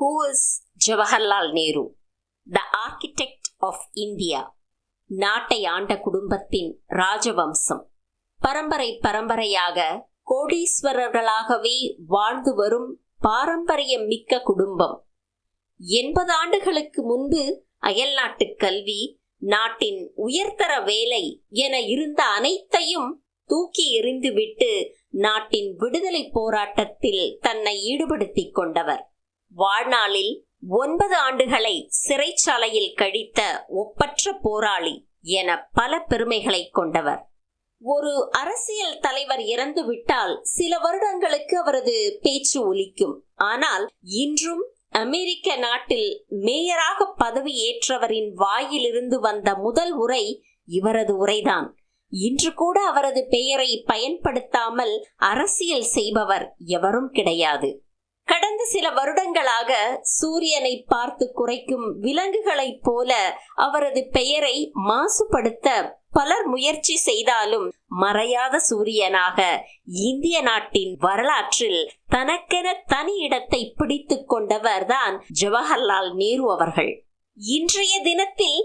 Who is Jawaharlal Nehru? The architect of India. நாட்டை ஆண்ட குடும்பத்தின் ராஜவம்சம் பரம்பரை பரம்பரையாக கோடீஸ்வரர்களாகவே வாழ்ந்து வரும் பாரம்பரியம் மிக்க குடும்பம் எண்பது ஆண்டுகளுக்கு முன்பு அயல்நாட்டு கல்வி நாட்டின் உயர்தர வேலை என இருந்த அனைத்தையும் தூக்கி எறிந்துவிட்டு நாட்டின் விடுதலை போராட்டத்தில் தன்னை ஈடுபடுத்திக் கொண்டவர் வாழ்நாளில் ஒன்பது ஆண்டுகளை சிறைச்சாலையில் கழித்த ஒப்பற்ற போராளி என பல பெருமைகளை கொண்டவர். ஒரு அரசியல் தலைவர் இறந்துவிட்டால் சில வருடங்களுக்கு அவரது பேச்சு ஒலிக்கும். ஆனால் இன்றும் அமெரிக்க நாட்டில் மேயராக பதவி ஏற்றவரின் வாயிலிருந்து வந்த முதல் உரை இவரது உரைதான். இன்று கூட அவரது பெயரை பயன்படுத்தாமல் அரசியல் செய்பவர் எவரும் கிடையாது. கடந்த சில வருடங்களாக சூரியனை பார்த்து குறைக்கும் விலங்குகளைப் போல அவரது பெயரை மாசுபடுத்த பலர் முயற்சி செய்தாலும் மறையாத சூரியனாக இந்திய நாட்டின் வரலாற்றில் தனக்கென தனி இடத்தை பிடித்துக் கொண்டவர்தான் ஜவஹர்லால் நேரு அவர்கள். இன்றைய தினத்தில்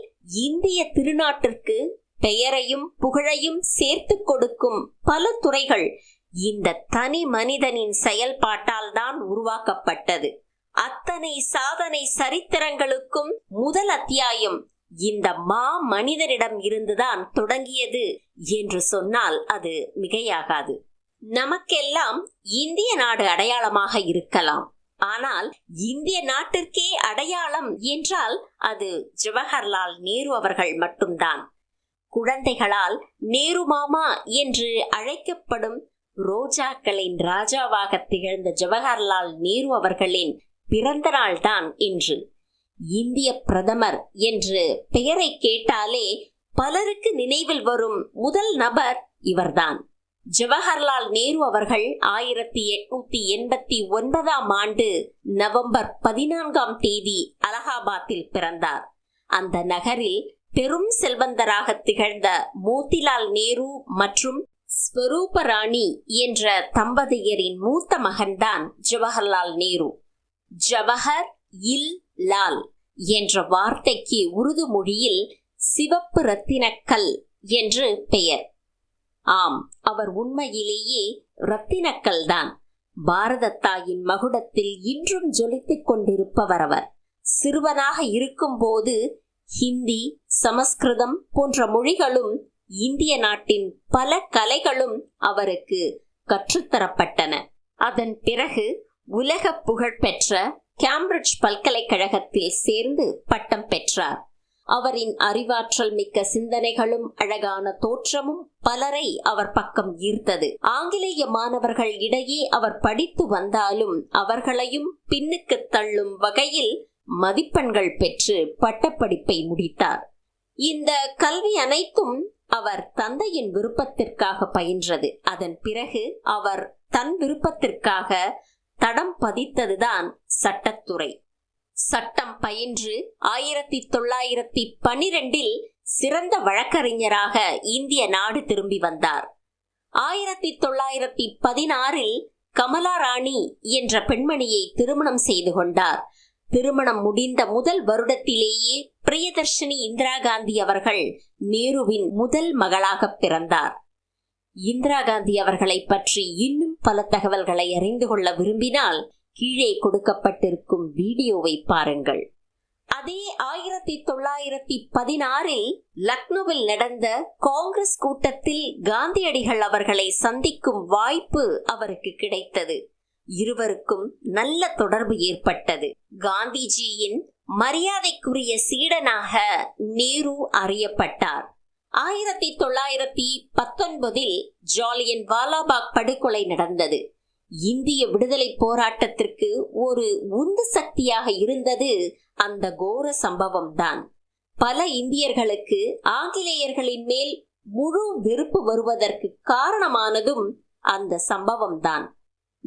இந்திய திருநாட்டிற்கு பெயரையும் புகழையும் சேர்த்து கொடுக்கும் பல துறைகள் இந்த தனி மனிதனின் செயல்பாட்டால் தான் உருவாக்கப்பட்டது. அத்தனை சாதனை சரித்திரங்களுக்கும் முதல் அத்தியாயம் இந்த மா மனிதனிடம் இருந்துதான் தொடங்கியது என்று சொன்னால் அது மிகையாகாது. நமக்கெல்லாம் இந்திய நாடு அடையாளமாக இருக்கலாம். ஆனால் இந்திய நாட்டிற்கே அடையாளம் என்றால் அது ஜவஹர்லால் நேரு அவர்கள் மட்டும்தான். குழந்தைகளால் நேரு மாமா என்று அழைக்கப்படும் ரோஜாக்களின் ராஜாவாக திகழ்ந்த ஜவஹர்லால் நேரு அவர்களின் பிறந்த நாள்தான் இன்று. இந்திய பிரதமர் என்று பெயரை கேட்டாலே பலருக்கு நினைவில் வரும் முதல் நபர் இவர்தான். ஜவஹர்லால் நேரு அவர்கள் ஆயிரத்தி எட்நூத்தி எண்பத்தி ஒன்பதாம் ஆண்டு நவம்பர் பதினான்காம் தேதி அலகாபாத்தில் பிறந்தார். அந்த நகரில் பெரும் செல்வந்தராக திகழ்ந்த மோதிலால் நேரு மற்றும் ஸ்வரூபராணி என்ற தம்பதியரின் மூத்த மகன்தான் ஜவஹர்லால் நேரு. ஜவஹர் இல் லால் என்ற வார்த்தைக்கு உருது மொழியில் சிவப்பு ரத்தினக்கல் என்று பெயர். ஆம் அவர் உண்மையிலேயே ரத்தினக்கல் தான் பாரத தாயின் மகுடத்தில் இன்றும் ஜொலித்துக் கொண்டிருப்பவர் அவர். சிறுவனாக இருக்கும்போது ஹிந்தி சமஸ்கிருதம் போன்ற மொழிகளும் இந்திய நாட்டின் பல கலைகளும் அவருக்கு கற்றுத்தரப்பட்டன. அதன் பிறகு உலக புகழ்பெற்ற கேம்பிரிட்ஜ் பல்கலைக்கழகத்தில் சேர்ந்து பட்டம் பெற்றார். அவரின் அறிவாற்றல் மிக்க சிந்தனைகளும் அழகான தோற்றமும் பலரை அவர் பக்கம் ஈர்த்தது. ஆங்கிலேய மாணவர்கள் இடையே அவர் படித்து வந்தாலும் அவர்களையும் பின்னுக்கு தள்ளும் வகையில் மதிப்பெண்கள் பெற்று பட்டப்படிப்பை முடித்தார். இந்த கல்வி அனைத்தும் அவர் தந்தையின் விருப்பத்திற்காக பயின்றது. அதன் பிறகு அவர் தன் விருப்பத்திற்காக தடம் பதித்ததுதான் சட்டத்துறை. சட்டம் பயின்று ஆயிரத்தி தொள்ளாயிரத்தி பனிரெண்டில் சிறந்த வழக்கறிஞராக இந்திய நாடு திரும்பி வந்தார். ஆயிரத்தி தொள்ளாயிரத்தி பதினாறில் கமலா ராணி என்ற பெண்மணியை திருமணம் செய்து கொண்டார். திருமணம் முடிந்த முதல் வருடத்திலேயே பிரியதர்ஷினி இந்திரா காந்தி அவர்கள் நேருவின் முதல் மகளாக பிறந்தார். இந்திரா காந்தி அவர்களை பற்றி இன்னும் பல தகவல்களை அறிந்து கொள்ள விரும்பினால் கீழே கொடுக்கப்பட்டிருக்கும் வீடியோவை பாருங்கள். அதே ஆயிரத்தி தொள்ளாயிரத்தி பதினாறில் லக்னோவில் நடந்த காங்கிரஸ் கூட்டத்தில் காந்தியடிகள் அவர்களை சந்திக்கும் வாய்ப்பு அவருக்கு கிடைத்தது. இருவருக்கும் நல்ல தொடர்பு ஏற்பட்டது. காந்திஜியின் மரியாதைக்குரிய சீடனாக நேரு அறியப்பட்டார். ஆயிரத்தி தொள்ளாயிரத்தி பத்தொன்பதில் ஜாலியன் வாலாபாக் படுகொலை நடந்தது. இந்திய விடுதலை போராட்டத்திற்கு ஒரு உந்து சக்தியாக இருந்தது அந்த கோர சம்பவம் தான் பல இந்தியர்களுக்கு ஆங்கிலேயர்களின் மேல் முழு வெறுப்பு வருவதற்கு காரணமானதும் அந்த சம்பவம் தான்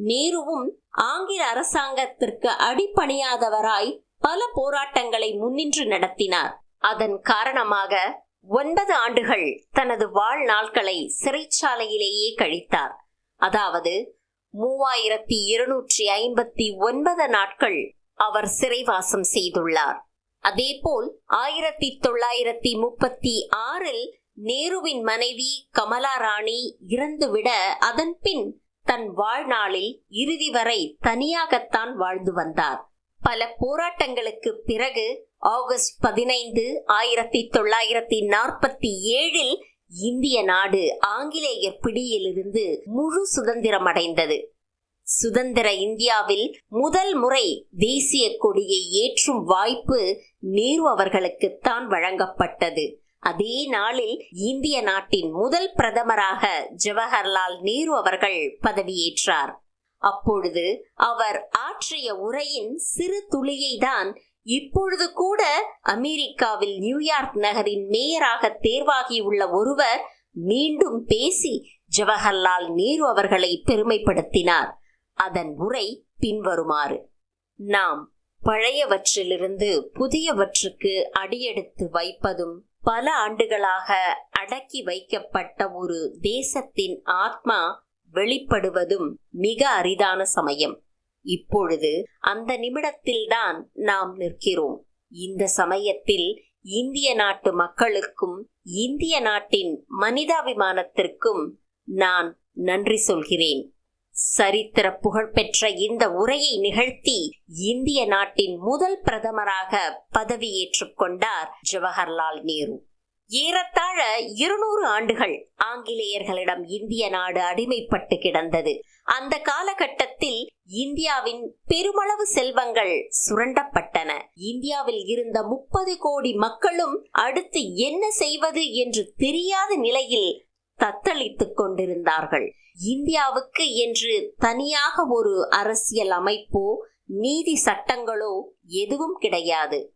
நேருவும் ஆங்கில அரசாங்கத்திற்கு அடிப்பணியாதவராய் பல போராட்டங்களை முன்னின்று நடத்தினார். அதன் காரணமாக ஒன்பது ஆண்டுகள் தனது வாழ்நாட்களை சிறைச்சாலையிலேயே கழித்தார். அதாவது மூவாயிரத்தி இருநூற்றி ஐம்பத்தி ஒன்பது நாட்கள் அவர் சிறைவாசம் செய்துள்ளார். அதேபோல் ஆயிரத்தி தொள்ளாயிரத்தி முப்பத்தி ஆறில் நேருவின் மனைவி கமலா ராணி இறந்துவிட அதன்பின் தன் வாழ்நாளில் இறுதி வரை தனியாகத்தான் வாழ்ந்து வந்தார். பல போராட்டங்களுக்கு பிறகு ஆகஸ்ட் பதினைந்து ஆயிரத்தி தொள்ளாயிரத்தி நாற்பத்தி ஏழில் இந்திய நாடு ஆங்கிலேயர் பிடியிலிருந்து முழு சுதந்திரம் அடைந்தது சுதந்திர இந்தியாவில் முதல் முறை தேசிய கொடியை ஏற்றும் வாய்ப்பு நேரு அவர்களுக்குத்தான் வழங்கப்பட்டது. அதே நாளில் இந்திய நாட்டின் முதல் பிரதமராக ஜவஹர்லால் நேரு அவர்கள் பதவியேற்றார். அப்பொழுது அவர் ஆற்றிய உரையின் சிறு துளியை தான் இப்பொழுது கூட அமெரிக்காவில் நியூயார்க் நகரின் மேயராக தேர்வாகியுள்ள ஒருவர் மீண்டும் பேசி ஜவஹர்லால் நேரு அவர்களை பெருமைப்படுத்தினார். அதன் உரை பின்வருமாறு. நாம் பழையவற்றிலிருந்து புதியவற்றுக்கு அடியெடுத்து வைப்பதும் பல ஆண்டுகளாக அடக்கி வைக்கப்பட்ட ஒரு தேசத்தின் ஆத்மா வெளிப்படுவதும் மிக அரிதான சமயம். இப்பொழுது அந்த நிமிடத்தில்தான் நாம் நிற்கிறோம். இந்த சமயத்தில் இந்திய நாட்டு மக்களுக்கும் இந்திய நாட்டின் மனிதாபிமானத்திற்கும் நான் நன்றி சொல்கிறேன். சரித்திர புகழ்பெற்ற இந்த உரையை நிகழ்த்தி இந்திய நாட்டின் முதல் பிரதமராக பதவியேற்றுக் கொண்டார் ஜவஹர்லால் நேரு. ஏறத்தாழ இருநூறு ஆண்டுகள் ஆங்கிலேயர்களிடம் இந்திய நாடு அடிமைப்பட்டு கிடந்தது. அந்த காலகட்டத்தில் இந்தியாவின் பெருமளவு செல்வங்கள் சுரண்டப்பட்டன. இந்தியாவில் இருந்த முப்பது கோடி மக்களும் அடுத்து என்ன செய்வது என்று தெரியாத நிலையில் தத்தளித்துக் கொண்டிருந்தார்கள். இந்தியாவுக்கு என்று தனியாக ஒரு அரசியல் அமைப்போ நீதி சட்டங்களோ எதுவும் கிடையாது.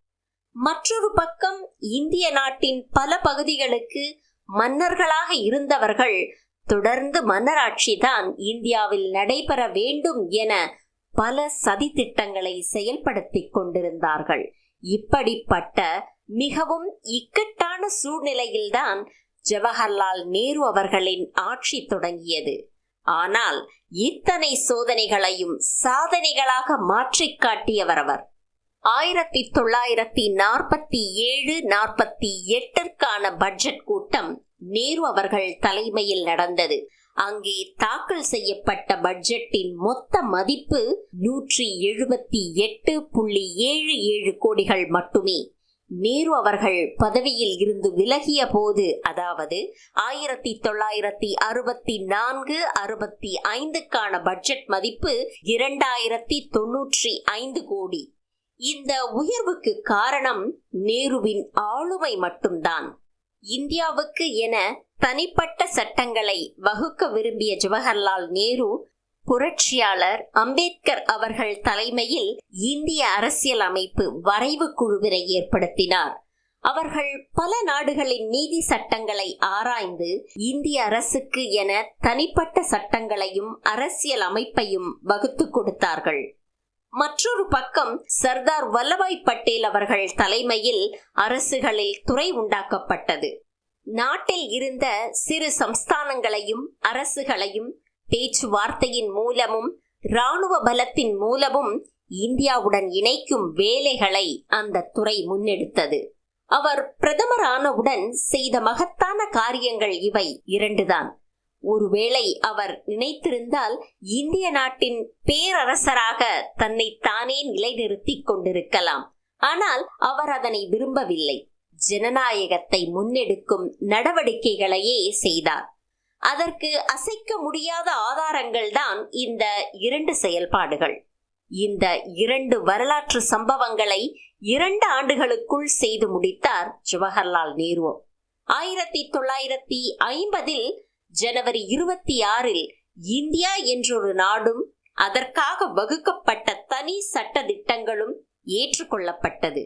மற்றொரு பக்கம் இந்திய நாட்டின் பல பகுதிகளுக்கு மன்னர்களாக இருந்தவர்கள் தொடர்ந்து மன்னராட்சி தான் இந்தியாவில் நடைபெற வேண்டும் என பல சதி திட்டங்களை செயல்படுத்திக் கொண்டிருந்தார்கள். இப்படிப்பட்ட மிகவும் இக்கட்டான சூழ்நிலையில்தான் ஜவஹர்லால் நேரு அவர்களின் ஆட்சி தொடங்கியது. ஆனால் இத்தனை சோதனைகளையும் சாதனைகளாக மாற்றிக் காட்டியவர் அவர். ஆயிரத்தி தொள்ளாயிரத்தி நாற்பத்தி ஏழு நாற்பத்தி எட்டிற்கான பட்ஜெட் கூட்டம் நேரு அவர்கள் தலைமையில் நடந்தது. அங்கே தாக்கல் செய்யப்பட்ட பட்ஜெட்டின் மொத்த மதிப்பு நூற்றி எழுபத்தி எட்டு புள்ளி ஏழு ஏழு கோடிகள் மட்டுமே. நேரு அவர்கள் பதவியில் இருந்து விலகிய போது அதாவது ஆயிரத்தி தொள்ளாயிரத்தி அறுபத்தி நான்கு அறுபத்தி ஐந்துக்கான பட்ஜெட் மதிப்பு இரண்டாயிரத்தி தொன்னூற்றி ஐந்து கோடி. இந்த உயர்வுக்கு காரணம் நேருவின் ஆளுமை மட்டும்தான். இந்தியாவுக்கு என தனிப்பட்ட சட்டங்களை வகுக்க விரும்பிய ஜவஹர்லால் நேரு புரட்சியாளர் அம்பேத்கர் அவர்கள் தலைமையில் இந்திய அரசியல் அமைப்பு வரைவு குழுவினை ஏற்படுத்தினார். அவர்கள் பல நாடுகளின் நீதி சட்டங்களை ஆராய்ந்து இந்திய அரசுக்கு என தனிப்பட்ட சட்டங்களையும் அரசியல் அமைப்பையும் வகுத்து கொடுத்தார்கள். மற்றொரு பக்கம் சர்தார் வல்லபாய் பட்டேல் அவர்கள் தலைமையில் அரசுகளில் துறை உண்டாக்கப்பட்டது. நாட்டில் இருந்த சிறு சம்ஸ்தானங்களையும் அரசுகளையும் பேச்சுவார்த்தையின் மூலமும் இராணுவ பலத்தின் மூலமும் இந்தியாவுடன் இணைக்கும் வேலைகளை அந்த துறை முன்னெடுத்தது. அவர் பிரதமரானவுடன் செய்த மகத்தான காரியங்கள் இவை இரண்டுதான். ஒருவேளை அவர் நினைத்திருந்தால் இந்திய நாட்டின் பேரரசராக தன்னை தானே நிலைநிறுத்திக் கொண்டிருக்கலாம். ஆனால் அவர் அதனை விரும்பவில்லை. ஜனநாயகத்தை முன்னெடுக்கும் நடவடிக்கைகளையே செய்தார். அதற்கு அசைக்க முடியாத ஆதாரங்கள் தான் இந்த இரண்டு செயல்பாடுகள். இந்த இரண்டு வரலாற்று சம்பவங்களை இரண்டு ஆண்டுகளுக்குள் செய்து முடித்தார் ஜவஹர்லால் நேரு. ஆயிரத்தி தொள்ளாயிரத்தி ஐம்பதில் ஜனவரி இருபத்தி ஆறில் இந்தியா என்றொரு நாடும் அதற்காக வகுக்கப்பட்ட தனி சட்ட திட்டங்களும் ஏற்றுக்கொள்ளப்பட்டது.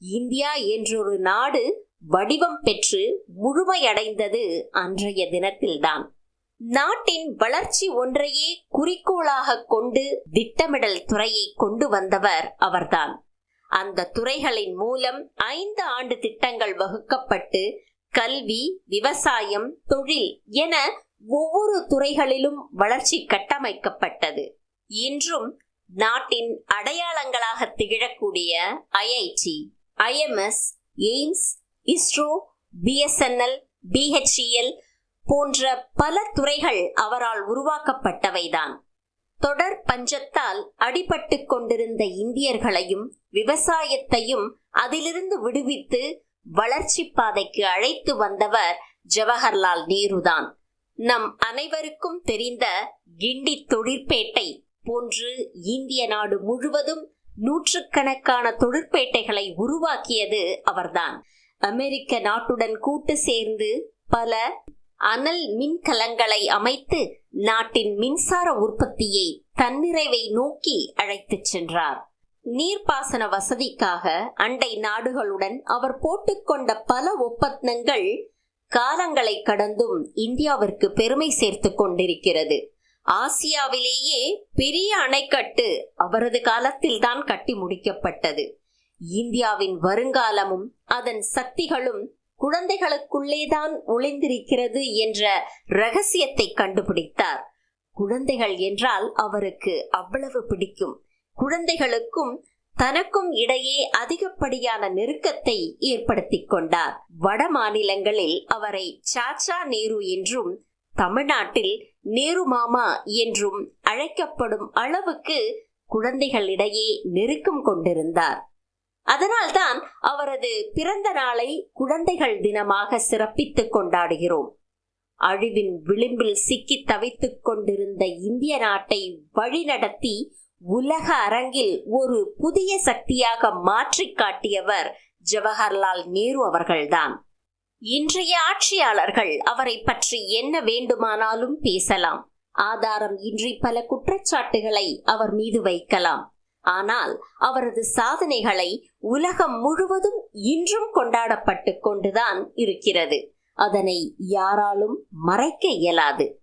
இந்தியா என்றொரு நாடு வடிவம் பெற்று முழுமையடைந்தது அன்றைய தினத்தில்தான். நாட்டின் வளர்ச்சி ஒன்றையே குறிக்கோளாக கொண்டு திட்டமிடல் துறையை கொண்டு வந்தவர் அவர்தான். அந்த துறைகளின் மூலம் ஐந்து ஆண்டு திட்டங்கள் வகுக்கப்பட்டு கல்வி விவசாயம் தொழில் என ஒவ்வொரு துறைகளிலும் வளர்ச்சி கட்டமைக்கப்பட்டது. இன்றும் நாட்டின் அடையாளங்களாக திகழக்கூடிய IIT IMS AIIMS ISRO BSNL BHEL போன்ற பல துறைகள் அவரால் உருவாக்கப்பட்டவைதான். தொடர் பஞ்சத்தால் அடிபட்டு கொண்டிருந்த இந்தியர்களையும் விவசாயத்தையும் அதிலிருந்து விடுவித்து வளர்ச்சி பாதைக்கு அழைத்து வந்தவர் ஜவஹர்லால் நேருதான் நம் அனைவருக்கும் தெரிந்த கிண்டி தொழிற்பேட்டை போன்று இந்திய நாடு முழுவதும் நூற்றுக்கணக்கான தொழிற்பேட்டைகளை உருவாக்கியது அவர்தான். அமெரிக்க நாட்டுடன் கூட்டு சேர்ந்து பல அனல் மின்கலங்களை அமைத்து நாட்டின் மின்சார உற்பத்தியை தன்னிறைவை நோக்கி அழைத்துச் சென்றார். நீர்ப்பாசன வசதிக்காக அண்டை நாடுகளுடன் அவர் போட்டுக்கொண்ட பல ஒப்பந்தங்கள் காலங்களை கடந்தும் இந்தியாவிற்கு பெருமை சேர்த்து கொண்டிருக்கிறது. ஆசியாவிலேயே பெரிய அணைக்கட்டு அவரது காலத்தில் தான் கட்டி முடிக்கப்பட்டது. இந்தியாவின் வருங்காலமும் அதன் சக்திகளும் குழந்தைகளுக்குள்ளேதான் ஒளிந்திருக்கிறது என்ற ரகசியத்தை கண்டுபிடித்தார். குழந்தைகள் என்றால் அவருக்கு அவ்வளவு பிடிக்கும். குழந்தைகளுக்கும் தனக்கும் இடையே அதிகப்படியான நெருக்கத்தை ஏற்படுத்திக் கொண்டார். வட மாநிலங்களில் அவரை சாச்சா நேரு என்றும் தமிழ்நாட்டில் நேரு மாமா என்றும் அழைக்கப்படும் அளவுக்கு குழந்தைகளிடையே நெருக்கம் கொண்டிருந்தார். அதனால்தான் அவரது பிறந்த நாளை குழந்தைகள் தினமாக சிறப்பித்துக் கொண்டாடுகிறோம். அழிவின் விளிம்பில் சிக்கி தவித்துக் கொண்டிருந்த இந்திய நாட்டை வழிநடத்தி உலக அரங்கில் ஒரு புதிய சக்தியாக மாற்றி காட்டியவர் ஜவஹர்லால் நேரு அவர்கள்தான். இன்றைய ஆட்சியாளர்கள் அவரை பற்றி என்ன வேண்டுமானாலும் பேசலாம். ஆதாரம் இன்றி பல குற்றச்சாட்டுகளை அவர் மீது வைக்கலாம். ஆனால் அவரது சாதனைகளை உலகம் முழுவதும் இன்றும் கொண்டாடப்பட்டு கொண்டுதான் இருக்கிறது. அதனை யாராலும் மறைக்க இயலாது.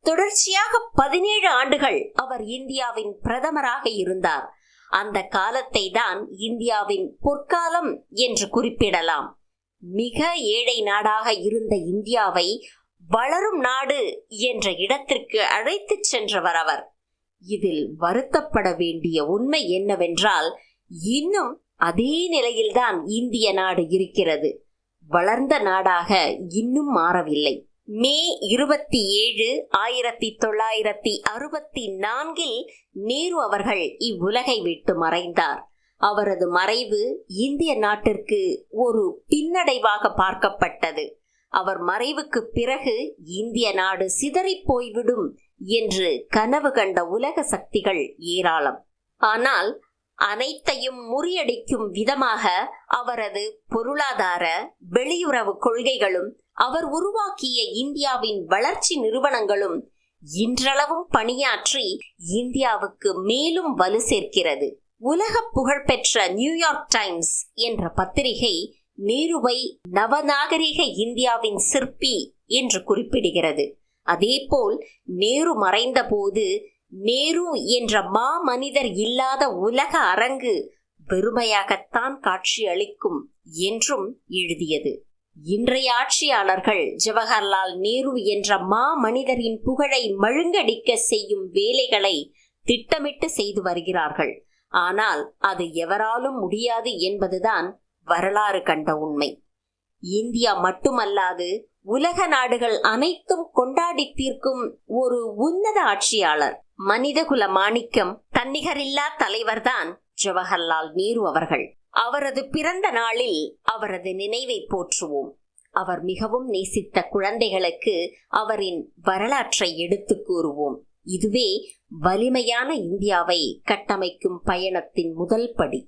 தொடர்ச்சியாக பதினேழு ஆண்டுகள் அவர் இந்தியாவின் பிரதமராக இருந்தார். அந்த காலத்தை தான் இந்தியாவின் பொற்காலம் என்று குறிப்பிடலாம். மிக ஏழை நாடாக இருந்த இந்தியாவை வளரும் நாடு என்ற இடத்திற்கு அழைத்துச் சென்றவர் அவர். இதில் வருத்தப்பட வேண்டிய உண்மை என்னவென்றால் இன்னும் அதே நிலையில்தான் இந்திய நாடு இருக்கிறது. வளர்ந்த நாடாக இன்னும் மாறவில்லை. மே இருபத்தி ஏழு ஆயிரத்தி தொள்ளாயிரத்தி அறுபத்தி நான்கில் நேரு அவர்கள் இவ்வுலகை விட்டு மறைந்தார். அவரது மறைவு இந்திய நாட்டிற்கு ஒரு பின்னடைவாக பார்க்கப்பட்டது. அவர் மறைவுக்கு பிறகு இந்திய நாடு சிதறிப் போய்விடும் என்று கனவு கண்ட உலக சக்திகள் ஏராளம். ஆனால் அனைத்தையும் முறியடிக்கும் விதமாக அவரது பொருளாதார வெளியுறவு கொள்கைகளும் அவர் உருவாக்கிய இந்தியாவின் வளர்ச்சி நிறுவனங்களும் இன்றளவும் பணியாற்றி இந்தியாவுக்கு மேலும் வலு சேர்க்கிறது. உலக புகழ்பெற்ற நியூயார்க் டைம்ஸ் என்ற பத்திரிகை நேருவை நவநாகரிக இந்தியாவின் சிற்பி என்று குறிப்பிடுகிறது. அதேபோல் நேரு மறைந்த போது நேரு என்ற மா மனிதர் இல்லாத உலக அரங்கு வெறுமையாகத்தான் காட்சி அளிக்கும் என்றும் எழுதியது. இன்றைய ஆட்சியாளர்கள் ஜவஹர்லால் நேரு என்ற மா மனிதரின் புகழை மழுங்கடிக்க செய்யும் வேலைகளை திட்டமிட்டு செய்து வருகிறார்கள். ஆனால் அது எவராலும் முடியாது என்பதுதான் வரலாறு கண்ட உண்மை. இந்தியா மட்டுமல்லாது உலக நாடுகள் அனைத்தும் கொண்டாடி தீர்க்கும் ஒரு உன்னத ஆட்சியாளர். மனிதகுல மாணிக்கம் தன்னிகரில்லா தலைவர்தான் ஜவஹர்லால் நேரு அவர்கள். அவரது பிறந்த நாளில் அவரது நினைவை போற்றுவோம். அவர் மிகவும் நேசித்த குழந்தைகளுக்கு அவரின் வரலாற்றை எடுத்துக் கூறுவோம். இதுவே வலிமையான இந்தியாவை கட்டமைக்கும் பயணத்தின் முதல் படி.